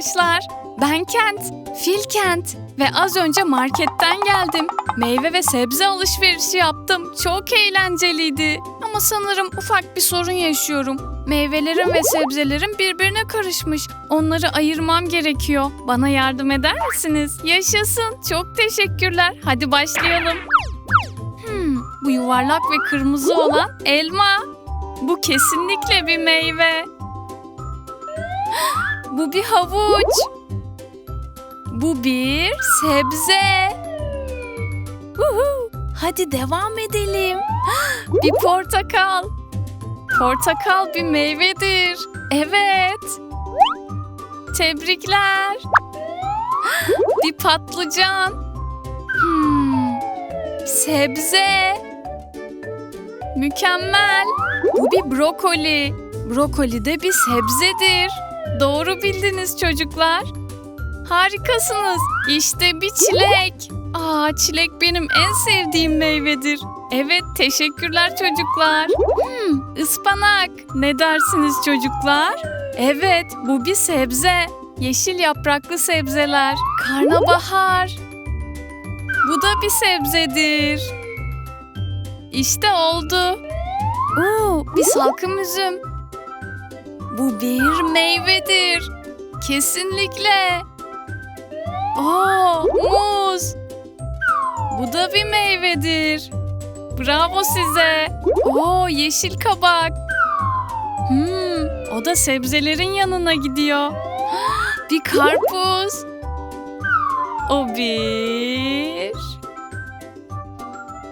arkadaşlar. Ben Kent, Fil Kent ve az önce marketten geldim. Meyve ve sebze alışverişi yaptım. Çok eğlenceliydi. Ama sanırım ufak bir sorun yaşıyorum. Meyvelerim ve sebzelerim birbirine karışmış. Onları ayırmam gerekiyor. Bana yardım eder misiniz? Yaşasın. Çok teşekkürler. Hadi başlayalım. Hmm, bu yuvarlak ve kırmızı olan elma. Bu kesinlikle bir meyve. Bu bir havuç. Bu bir sebze. Uhu. Hadi devam edelim. Bir portakal. Portakal bir meyvedir. Evet. Tebrikler. Bir patlıcan. Hmm. Sebze. Mükemmel. Bu bir brokoli. Brokoli de bir sebzedir. Doğru bildiniz çocuklar. Harikasınız. İşte bir çilek. Aa, çilek benim en sevdiğim meyvedir. Evet, teşekkürler çocuklar. Hmm, ıspanak. Ne dersiniz çocuklar? Evet, bu bir sebze. Yeşil yapraklı sebzeler. Karnabahar. Bu da bir sebzedir. İşte oldu. Oo, bir salkım üzüm. Bu bir meyvedir. Kesinlikle. Aa, muz. Bu da bir meyvedir. Bravo size. Oo, yeşil kabak. Hmm, o da sebzelerin yanına gidiyor. Bir karpuz. O bir.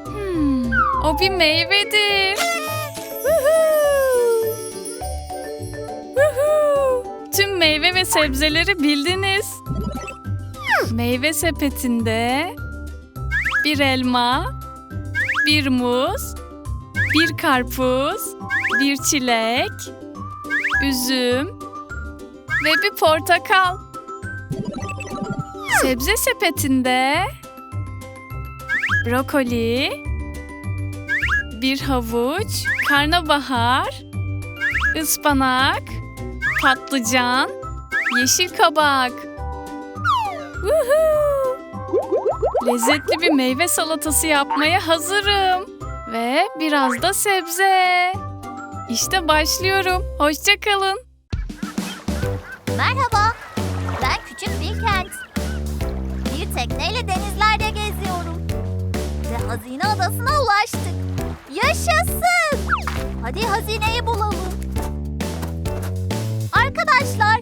Hmm, o bir meyvedir. Tüm meyve ve sebzeleri bildiniz. Meyve sepetinde bir elma, bir muz, bir karpuz, bir çilek, üzüm ve bir portakal. Sebze sepetinde brokoli, bir havuç, karnabahar, ıspanak, patlıcan, yeşil kabak. Lezzetli bir meyve salatası yapmaya hazırım. Ve biraz da sebze. İşte başlıyorum. Hoşçakalın. Merhaba, ben küçük bir kent. Bir tekneyle denizlerde geziyorum. Ve hazine adasına ulaştık. Yaşasın! Hadi hazineyi bulalım. Arkadaşlar,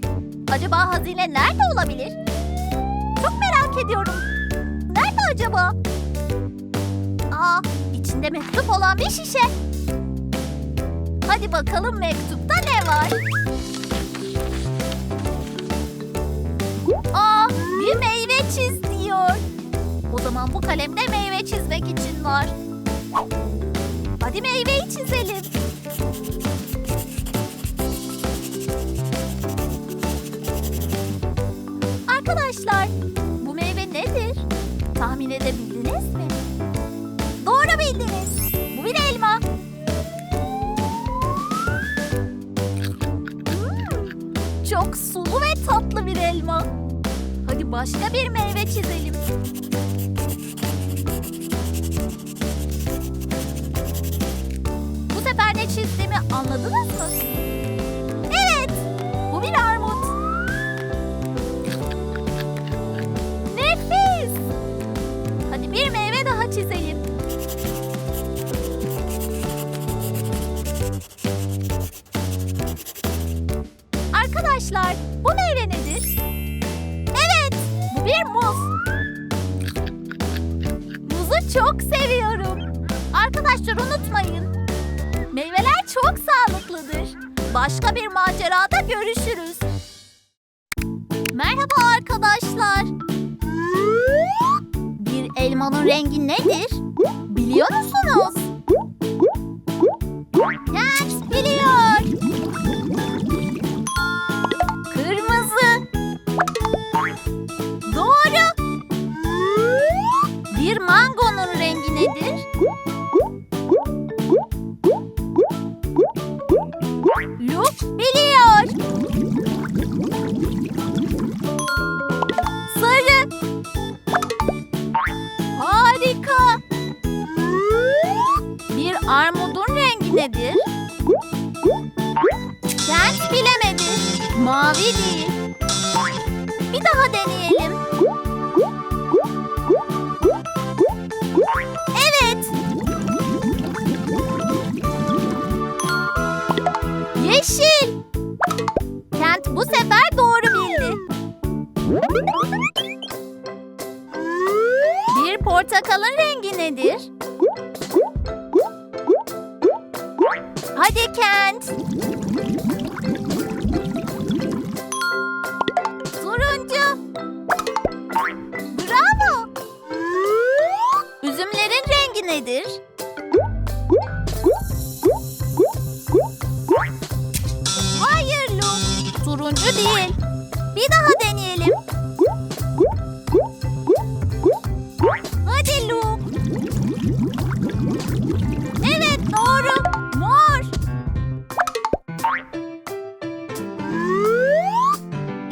acaba hazine nerede olabilir? Çok merak ediyorum. Nerede acaba? Aa, içinde mektup olan bir şişe. Hadi bakalım mektupta ne var? Aa, bir meyve çiz diyor. O zaman bu kalemde meyve çizmek için var. Hadi meyveyi çizelim. Arkadaşlar, bu meyve nedir? Tahmin edebildiniz mi? Doğru bildiniz. Bu bir elma. Hmm, çok sulu ve tatlı bir elma. Hadi başka bir meyve çizelim. Bu sefer ne çizdiğimi çizelim. Arkadaşlar, bu meyve nedir? Evet, bu bir muz. Muzu çok seviyorum. Arkadaşlar unutmayın. Meyveler çok sağlıklıdır. Başka bir macerada görüşürüz. Merhaba arkadaşlar. Elmanın rengi nedir? Biliyor musunuz? Kent biliyor. Mavi. Bir daha deneyelim. Evet. Yeşil. Kent bu sefer doğru bildi. Bir portakalın rengi nedir?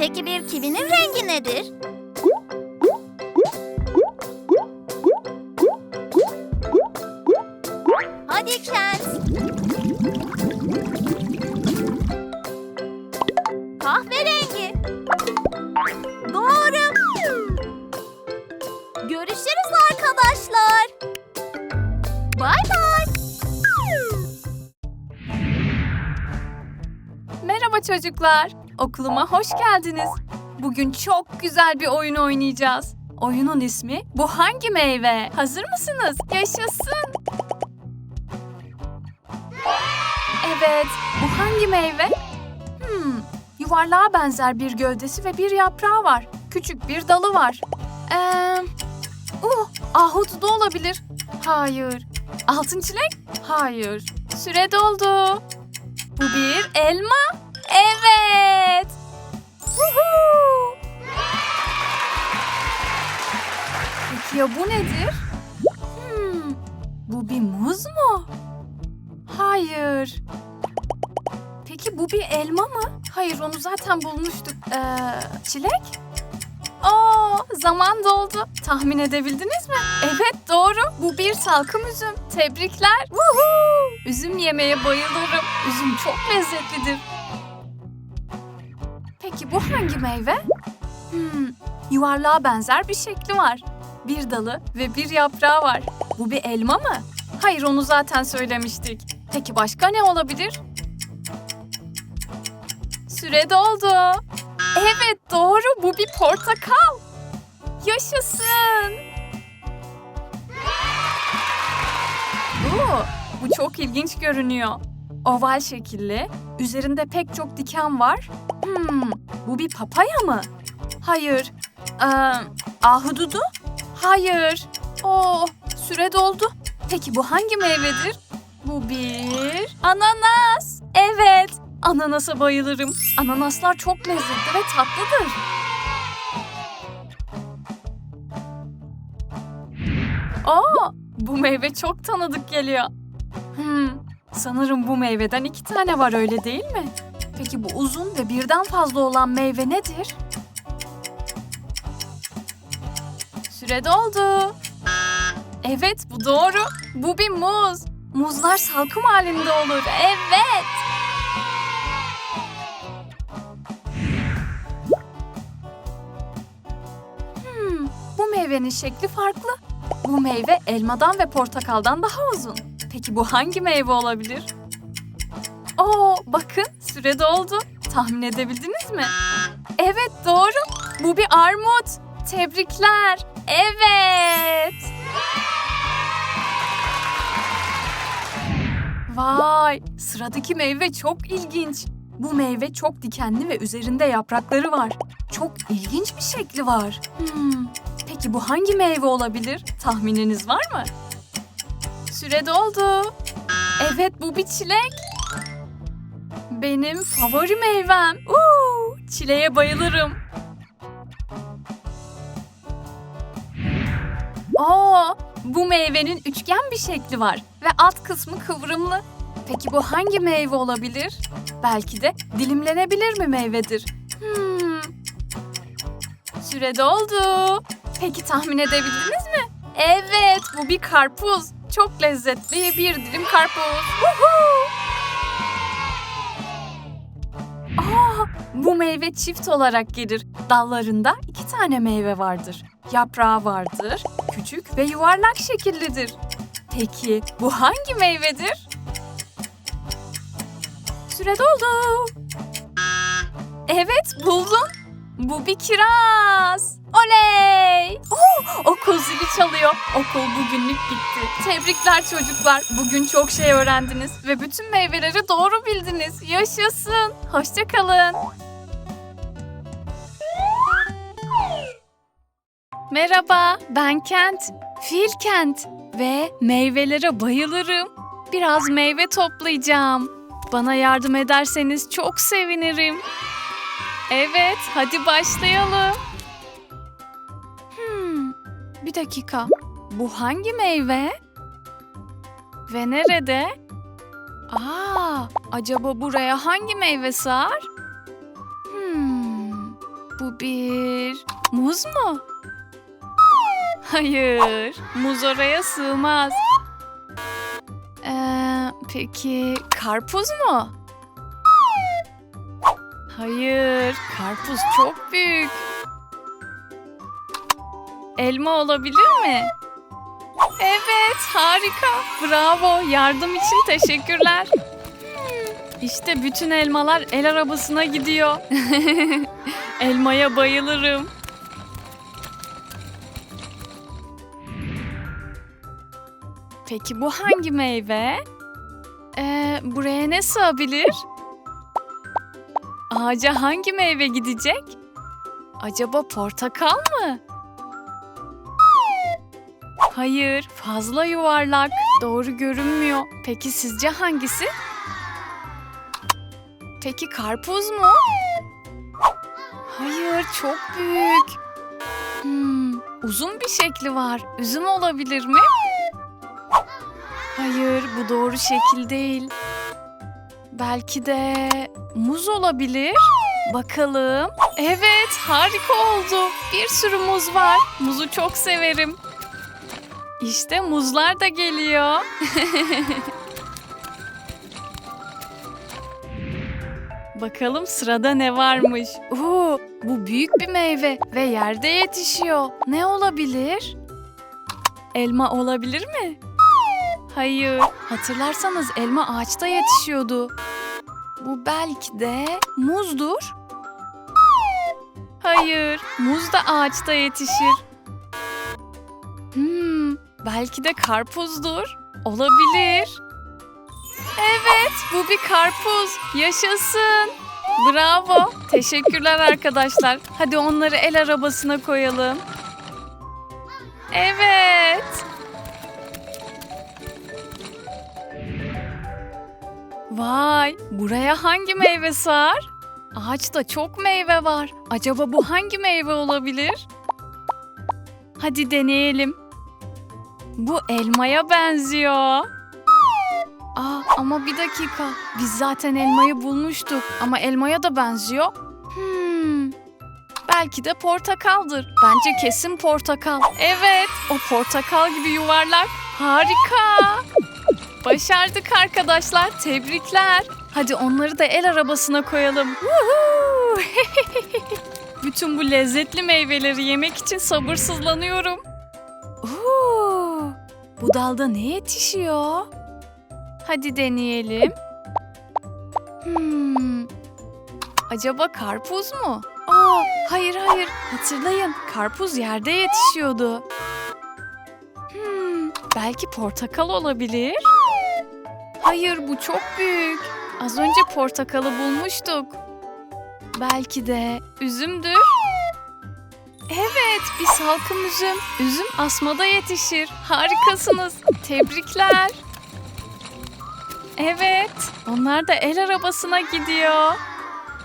Peki bir kivinin rengi nedir? Hadi Kent. Kahverengi. Doğru. Görüşürüz arkadaşlar. Bay bay. Merhaba çocuklar. Okuluma hoş geldiniz. Bugün çok güzel bir oyun oynayacağız. Oyunun ismi Bu Hangi Meyve? Hazır mısınız? Yaşasın. Evet, bu hangi meyve? Hmm, yuvarlığa benzer bir gövdesi ve bir yaprağı var. Küçük bir dalı var. Ee, uh, ahududu olabilir. Hayır. Altın çilek? Hayır. Süre doldu. Bu bir elma. Evet. Ya bu nedir? Hmm, bu bir muz mu? Hayır. Peki bu bir elma mı? Hayır onu zaten bulmuştuk. Ee, çilek? Aa, zaman doldu. Tahmin edebildiniz mi? Evet doğru. Bu bir salkım üzüm. Tebrikler. Woohoo! Üzüm yemeye bayılırım. Üzüm çok lezzetlidir. Peki bu hangi meyve? Hmm, yuvarlığa benzer bir şekli var. Bir dalı ve bir yaprağı var. Bu bir elma mı? Hayır onu zaten söylemiştik. Peki başka ne olabilir? Süre doldu. Evet doğru bu bir portakal. Yaşasın. Oo, bu çok ilginç görünüyor. Oval şekilli, üzerinde pek çok diken var. Hmm, bu bir papaya mı? Hayır. Ee, ahududu? Hayır. Oo, süre doldu. Peki bu hangi meyvedir? Bu bir ananas. Evet, ananasa bayılırım. Ananaslar çok lezzetli ve tatlıdır. Aa, bu meyve çok tanıdık geliyor. Hmm, sanırım bu meyveden iki tane var öyle değil mi? Peki bu uzun ve birden fazla olan meyve nedir? Süre doldu. Evet bu doğru. Bu bir muz. Muzlar salkım halinde olur. Evet. Hmm, bu meyvenin şekli farklı. Bu meyve elmadan ve portakaldan daha uzun. Peki bu hangi meyve olabilir? Oo, bakın süre doldu. Tahmin edebildiniz mi? Evet doğru. Bu bir armut. Tebrikler. Evet. Vay, sıradaki meyve çok ilginç. Bu meyve çok dikenli ve üzerinde yaprakları var. Çok ilginç bir şekli var. Hmm, peki bu hangi meyve olabilir? Tahmininiz var mı? Süre doldu. Evet bu bir çilek. Benim favori meyvem. Uuu, çileğe bayılırım. Bu meyvenin üçgen bir şekli var ve alt kısmı kıvrımlı. Peki bu hangi meyve olabilir? Belki de dilimlenebilir mi meyvedir? Hmm. Süre doldu. Peki tahmin edebildiniz mi? Evet, bu bir karpuz. Çok lezzetli bir dilim karpuz. Aa, bu meyve çift olarak gelir. Dallarında iki tane meyve vardır. Yaprağı vardır, ve yuvarlak şekillidir. Peki bu hangi meyvedir? Süre doldu. Evet buldum. Bu bir kiraz. Oley! Oh, okul zili çalıyor. Okul bugünlük bitti. Tebrikler çocuklar. Bugün çok şey öğrendiniz ve bütün meyveleri doğru bildiniz. Yaşasın. Hoşçakalın. Merhaba, ben Kent. Fil Kent ve meyvelere bayılırım. Biraz meyve toplayacağım. Bana yardım ederseniz çok sevinirim. Evet, hadi başlayalım. Hmm, bir dakika. Bu hangi meyve? Ve nerede? Aa, acaba buraya hangi meyve sığar? Hmm, bu bir muz mu? Hayır, muz oraya sığmaz. Ee, peki karpuz mu? Hayır, karpuz çok büyük. Elma olabilir mi? Evet, harika. Bravo, yardım için teşekkürler. İşte bütün elmalar el arabasına gidiyor. Elmaya bayılırım. Peki bu hangi meyve? Ee, buraya ne sığabilir? Ağaca hangi meyve gidecek? Acaba portakal mı? Hayır, fazla yuvarlak. Doğru görünmüyor. Peki sizce hangisi? Peki karpuz mu? Hayır, çok büyük. Hmm, uzun bir şekli var. Üzüm olabilir mi? Hayır, bu doğru şekil değil. Belki de muz olabilir. Bakalım. Evet, harika oldu. Bir sürü muz var. Muzu çok severim. İşte muzlar da geliyor. Bakalım sırada ne varmış. Oo, bu büyük bir meyve ve yerde yetişiyor. Ne olabilir? Elma olabilir mi? Hayır. Hatırlarsanız elma ağaçta yetişiyordu. Bu belki de muzdur. Hayır, muz da ağaçta yetişir. Hmm, belki de karpuzdur. Olabilir. Evet, bu bir karpuz. Yaşasın. Bravo. Teşekkürler arkadaşlar. Hadi onları el arabasına koyalım. Evet. Vay, buraya hangi meyve sığar? Ağaçta çok meyve var. Acaba bu hangi meyve olabilir? Hadi deneyelim. Bu elmaya benziyor. Aa, ama bir dakika. Biz zaten elmayı bulmuştuk ama elmaya da benziyor. Hmm. Belki de portakaldır. Bence kesin portakal. Evet, o portakal gibi yuvarlak. Harika. Başardık arkadaşlar. Tebrikler. Hadi onları da el arabasına koyalım. Bütün bu lezzetli meyveleri yemek için sabırsızlanıyorum. Oo, bu dalda ne yetişiyor? Hadi deneyelim. Hmm. Acaba karpuz mu? Aa, hayır hayır. Hatırlayın, karpuz yerde yetişiyordu. Hmm, belki portakal olabilir. Hayır, bu çok büyük. Az önce portakalı bulmuştuk. Belki de üzümdür. Evet, bir salkım üzüm. Üzüm asmada yetişir. Harikasınız. Tebrikler. Evet, onlar da el arabasına gidiyor.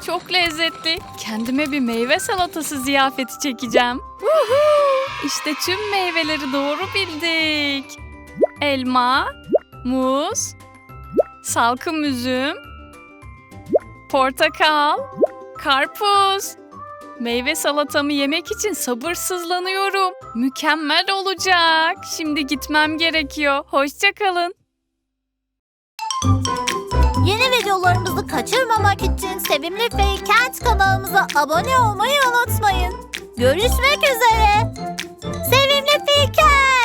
Çok lezzetli. Kendime bir meyve salatası ziyafeti çekeceğim. İşte tüm meyveleri doğru bildik. Elma, muz, salkım üzüm, portakal, karpuz. Meyve salatamı yemek için sabırsızlanıyorum. Mükemmel olacak. Şimdi gitmem gerekiyor. Hoşçakalın. Yeni videolarımızı kaçırmamak için Sevimli Feykent kanalımıza abone olmayı unutmayın. Görüşmek üzere. Sevimli Feykent.